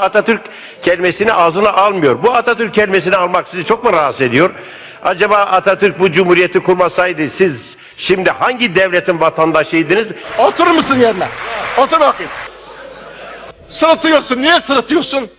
Atatürk kelimesini ağzına almıyor. Bu Atatürk kelimesini almak sizi çok mu rahatsız ediyor? Acaba Atatürk bu cumhuriyeti kurmasaydı siz şimdi hangi devletin vatandaşıydınız? Oturur musun yerine? Otur bakayım. Sırıtıyorsun. Niye sırıtıyorsun?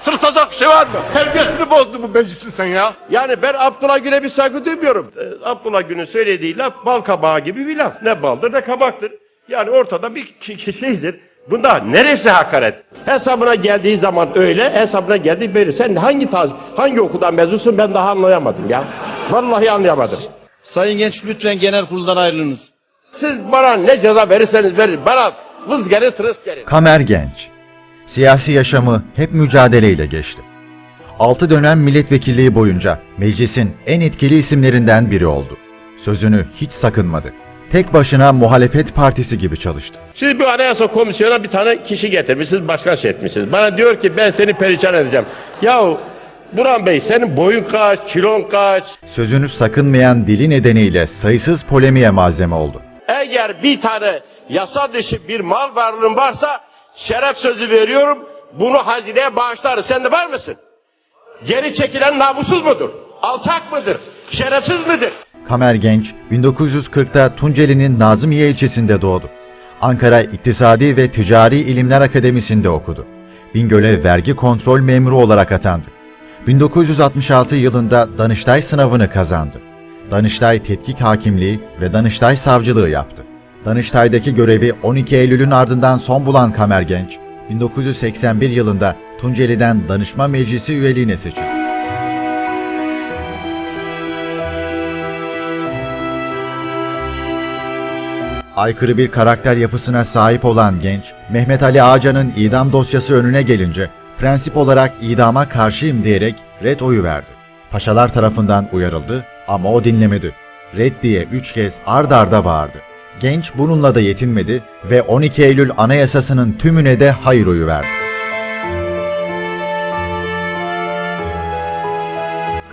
Sırıtacak bir şey var mı? Terbiyesini bozdu bu meclisin sen ya. Yani ben Abdullah Gül'e bir saygı duymuyorum. Ee, Abdullah Gül'ün söylediği laf bal kabağı gibi bir laf. Ne baldır ne kabaktır. Yani ortada bir şeydir. Bunda neresi hakaret? Hesabına geldiği zaman öyle, hesabına geldiği böyle. Sen hangi tarz, hangi okuldan mezunsun ben daha anlayamadım ya. Vallahi anlayamadım. Sayın Genç lütfen genel kuruldan ayrılınız. Siz bana ne ceza verirseniz verin. Bana vız gelin tırıs gelin. Kamer Genç. Siyasi yaşamı hep mücadeleyle geçti. 6 dönem milletvekilliği boyunca meclisin en etkili isimlerinden biri oldu. Sözünü hiç sakınmadı. Tek başına muhalefet partisi gibi çalıştı. Siz bir anayasa komisyona bir tane kişi getirmişsiniz, başkan şey etmişsiniz. Bana diyor ki ben seni perişan edeceğim. Yahu Burhan Bey senin boyun kaç, kilon kaç? Sözünü sakınmayan dili nedeniyle sayısız polemiğe malzeme oldu. Eğer bir tane yasa dışı bir mal varlığın varsa şeref sözü veriyorum. Bunu hazineye bağışlarız. Sen de var mısın? Geri çekilen namussuz mudur? Alçak mıdır? Şerefsiz midir? Kamer Genç 1940'ta Tunceli'nin Nazımiye ilçesinde doğdu. Ankara İktisadi ve Ticari İlimler Akademisi'nde okudu. Bingöl'e vergi kontrol memuru olarak atandı. 1966 yılında Danıştay sınavını kazandı. Danıştay Tetkik Hakimliği ve Danıştay Savcılığı yaptı. Danıştay'daki görevi 12 Eylül'ün ardından son bulan Kamer Genç, 1981 yılında Tunceli'den Danışma Meclisi üyeliğine seçildi. Aykırı bir karakter yapısına sahip olan genç, Mehmet Ali Ağcan'ın idam dosyası önüne gelince, prensip olarak idama karşıyım diyerek red oyu verdi. Paşalar tarafından uyarıldı ama o dinlemedi. Red diye üç kez ard arda bağırdı. Genç bununla da yetinmedi ve 12 Eylül Anayasası'nın tümüne de hayır oyu verdi.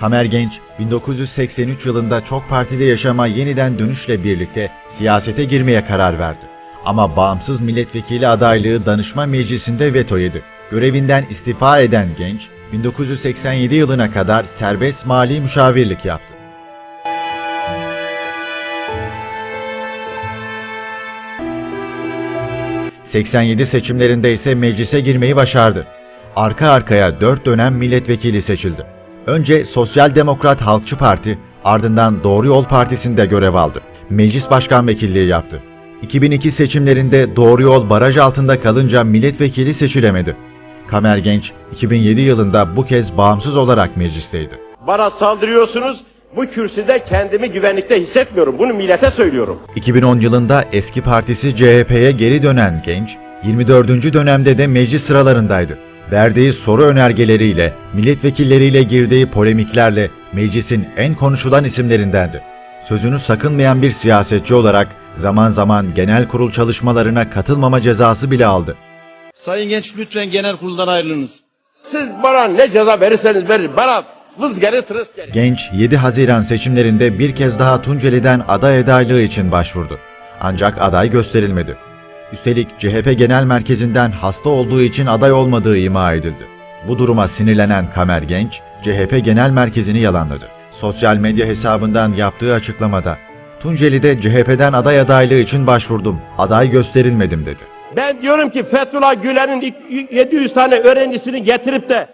Kamer Genç, 1983 yılında çok partili yaşama yeniden dönüşle birlikte siyasete girmeye karar verdi. Ama bağımsız milletvekili adaylığı danışma meclisinde veto yedi. Görevinden istifa eden Genç, 1987 yılına kadar serbest mali müşavirlik yaptı. ...87 seçimlerinde ise meclise girmeyi başardı. Arka arkaya 4 dönem milletvekili seçildi. Önce Sosyal Demokrat Halkçı Parti, ardından Doğru Yol Partisi'nde görev aldı. Meclis Başkan Vekilliği yaptı. 2002 seçimlerinde Doğru Yol baraj altında kalınca milletvekili seçilemedi. Kamer Genç, 2007 yılında bu kez bağımsız olarak meclisteydi. Bana saldırıyorsunuz. Bu kürsüde kendimi güvenlikte hissetmiyorum. Bunu millete söylüyorum. 2010 yılında eski partisi CHP'ye geri dönen Genç, 24. dönemde de meclis sıralarındaydı. Verdiği soru önergeleriyle, milletvekilleriyle girdiği polemiklerle meclisin en konuşulan isimlerindendi. Sözünü sakınmayan bir siyasetçi olarak zaman zaman genel kurul çalışmalarına katılmama cezası bile aldı. Sayın Genç lütfen genel kuruldan ayrılınız. Siz bana ne ceza verirseniz verin. Bana vız gelin tırıs gelin. Genç 7 Haziran seçimlerinde bir kez daha Tunceli'den aday adaylığı için başvurdu. Ancak aday gösterilmedi. Üstelik CHP Genel Merkezi'nden hasta olduğu için aday olmadığı ima edildi. Bu duruma sinirlenen Kamer Genç, CHP Genel Merkezi'ni yalanladı. Sosyal medya hesabından yaptığı açıklamada, Tunceli'de CHP'den aday adaylığı için başvurdum, aday gösterilmedim dedi. Ben diyorum ki Fethullah Gülen'in ilk 700 tane öğrencisini getirip de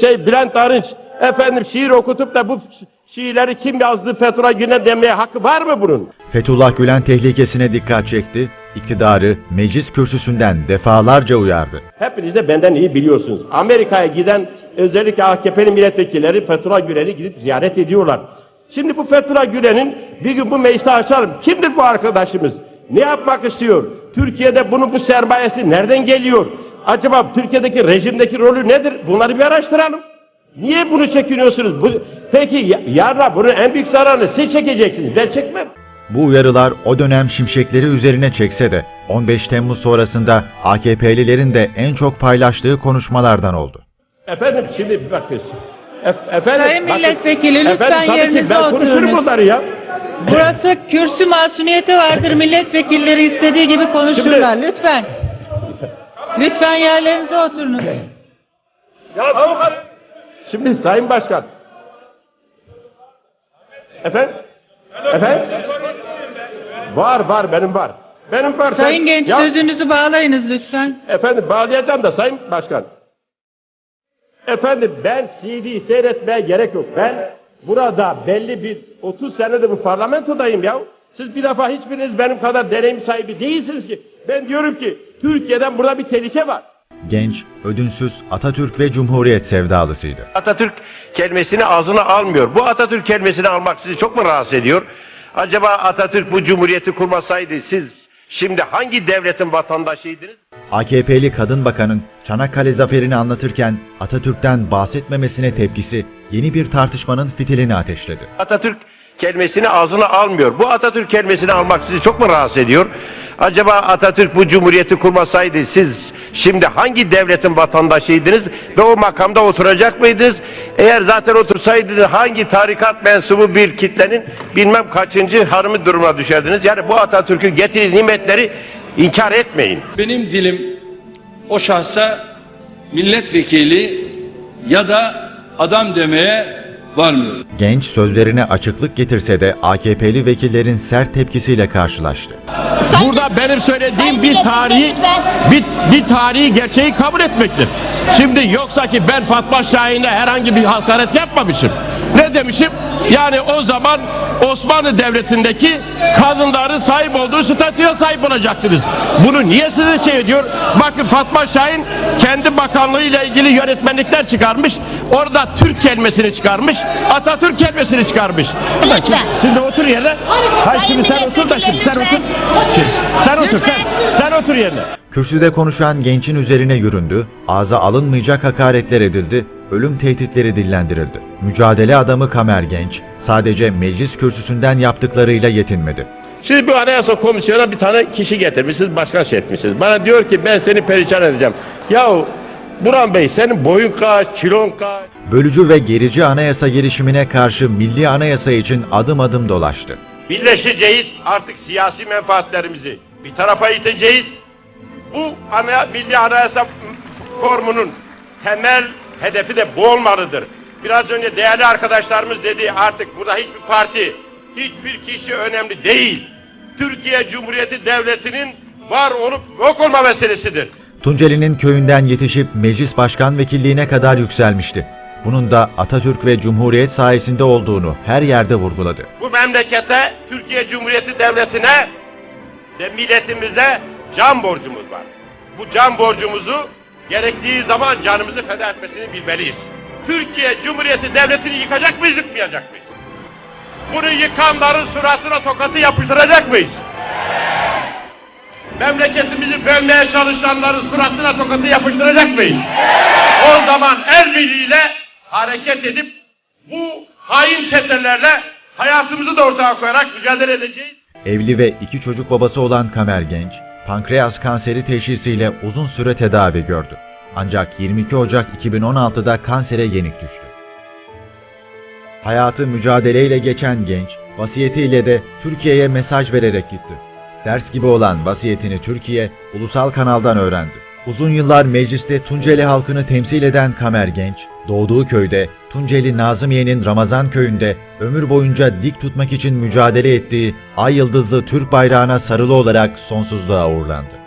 şey Bülent Arınç efendim şiir okutup da bu şiirleri kim yazdı Fethullah Gülen demeye hakkı var mı bunun? Fethullah Gülen tehlikesine dikkat çekti, iktidarı meclis kürsüsünden defalarca uyardı. Hepiniz de benden iyi biliyorsunuz. Amerika'ya giden özellikle AKP'li milletvekilleri Fethullah Gülen'i gidip ziyaret ediyorlar. Şimdi bu Fethullah Gülen'in bir gün bu meclisi açalım. Kimdir bu arkadaşımız? Ne yapmak istiyor? Türkiye'de bunun bu sermayesi nereden geliyor? Acaba Türkiye'deki rejimdeki rolü nedir? Bunları bir araştıralım. Niye bunu çekiniyorsunuz? Bu, peki ya- yarın bunun en büyük zararını siz çekeceksiniz. Ben çekmem. Bu uyarılar o dönem şimşekleri üzerine çekse de 15 Temmuz sonrasında AKP'lilerin de en çok paylaştığı konuşmalardan oldu. Efendim şimdi bir bakıyorsun. E- efendim, Sayın bakın- milletvekili, lütfen Efendim, yerinize Ben oturunuz. bunları ya. Burası kürsü masumiyeti vardır. Milletvekilleri istediği gibi konuşurlar. Lütfen. Lütfen yerlerinize oturunuz. Ya avukat. Şimdi Sayın Başkan. Efendim? Efendim? Var var benim var. Benim var. Sayın Genç Ya- sözünüzü bağlayınız lütfen. Efendim bağlayacağım da Sayın Başkan. Efendim ben CD seyretmeye gerek yok. Ben burada belli bir 30 senedir bu parlamentodayım ya. Siz bir defa hiçbiriniz benim kadar deneyim sahibi değilsiniz ki. Ben diyorum ki Türkiye'den burada bir tehlike var. Genç, ödünsüz Atatürk ve Cumhuriyet sevdalısıydı. Atatürk kelimesini ağzına almıyor. Bu Atatürk kelimesini almak sizi çok mu rahatsız ediyor? Acaba Atatürk bu cumhuriyeti kurmasaydı siz şimdi hangi devletin vatandaşıydınız? AKP'li kadın bakanın Çanakkale zaferini anlatırken Atatürk'ten bahsetmemesine tepkisi yeni bir tartışmanın fitilini ateşledi. Atatürk kelimesini ağzına almıyor. Bu Atatürk kelimesini almak sizi çok mu rahatsız ediyor? Acaba Atatürk bu cumhuriyeti kurmasaydı siz şimdi hangi devletin vatandaşıydınız ve o makamda oturacak mıydınız? Eğer zaten otursaydınız hangi tarikat mensubu bir kitlenin bilmem kaçıncı harımı durumuna düşerdiniz? Yani bu Atatürk'ün getirdiği nimetleri inkar etmeyin. Benim dilim o şahsa milletvekili ya da adam demeye varmıyor. Genç sözlerine açıklık getirse de AKP'li vekillerin sert tepkisiyle karşılaştı. Burada benim söylediğim bir tarihi bir, bir tarihi gerçeği kabul etmektir. Şimdi yoksa ki ben Fatma Şahin'e herhangi bir hakaret yapmamışım. Ne demişim? Yani o zaman Osmanlı Devleti'ndeki kadınların sahip olduğu statüye sahip olacaksınız. Bunu niye size şey ediyor? Bakın Fatma Şahin kendi bakanlığıyla ilgili yönetmenlikler çıkarmış. Orada Türk kelimesini çıkarmış. Atatürk kelimesini çıkarmış. Lütfen. Şimdi otur yerine. Hayır şimdi sen otur da şimdi sen otur. Sen otur sen. Sen otur yerine. Kürsüde konuşan gençin üzerine yüründü, ağza alınmayacak hakaretler edildi, ölüm tehditleri dillendirildi. Mücadele adamı Kamer Genç, sadece meclis kürsüsünden yaptıklarıyla yetinmedi. Siz bu anayasa komisyona bir tane kişi getirmişsiniz, başkan şey etmişsiniz. Bana diyor ki ben seni perişan edeceğim. Yahu Burhan Bey senin boyun kaç, kilon kaç? Bölücü ve gerici anayasa girişimine karşı milli anayasa için adım adım dolaştı. Birleşeceğiz artık siyasi menfaatlerimizi bir tarafa iteceğiz. Bu ana, milli anayasa formunun temel hedefi de bu olmalıdır. Biraz önce değerli arkadaşlarımız dedi artık burada hiçbir parti, hiçbir kişi önemli değil. Türkiye Cumhuriyeti Devleti'nin var olup yok olma meselesidir. Tunceli'nin köyünden yetişip meclis başkan vekilliğine kadar yükselmişti. Bunun da Atatürk ve Cumhuriyet sayesinde olduğunu her yerde vurguladı. Bu memlekete, Türkiye Cumhuriyeti Devleti'ne ve milletimize can borcumuz var. Bu can borcumuzu gerektiği zaman canımızı feda etmesini bilmeliyiz. Türkiye Cumhuriyeti Devleti'ni yıkacak mıyız, yıkmayacak mıyız? Bunu yıkanların suratına tokatı yapıştıracak mıyız? Memleketimizi bölmeye çalışanların suratına tokatı yapıştıracak mıyız? O zaman el hareket edip bu hain çetelerle hayatımızı da ortaya koyarak mücadele edeceğiz. Evli ve iki çocuk babası olan Kamer Genç, pankreas kanseri teşhisiyle uzun süre tedavi gördü. Ancak 22 Ocak 2016'da kansere yenik düştü. Hayatı mücadeleyle geçen genç, vasiyetiyle de Türkiye'ye mesaj vererek gitti. Ders gibi olan vasiyetini Türkiye, ulusal kanaldan öğrendi. Uzun yıllar mecliste Tunceli halkını temsil eden Kamer Genç, doğduğu köyde Tunceli Nazımiye'nin Ramazan köyünde ömür boyunca dik tutmak için mücadele ettiği ay yıldızlı Türk bayrağına sarılı olarak sonsuzluğa uğurlandı.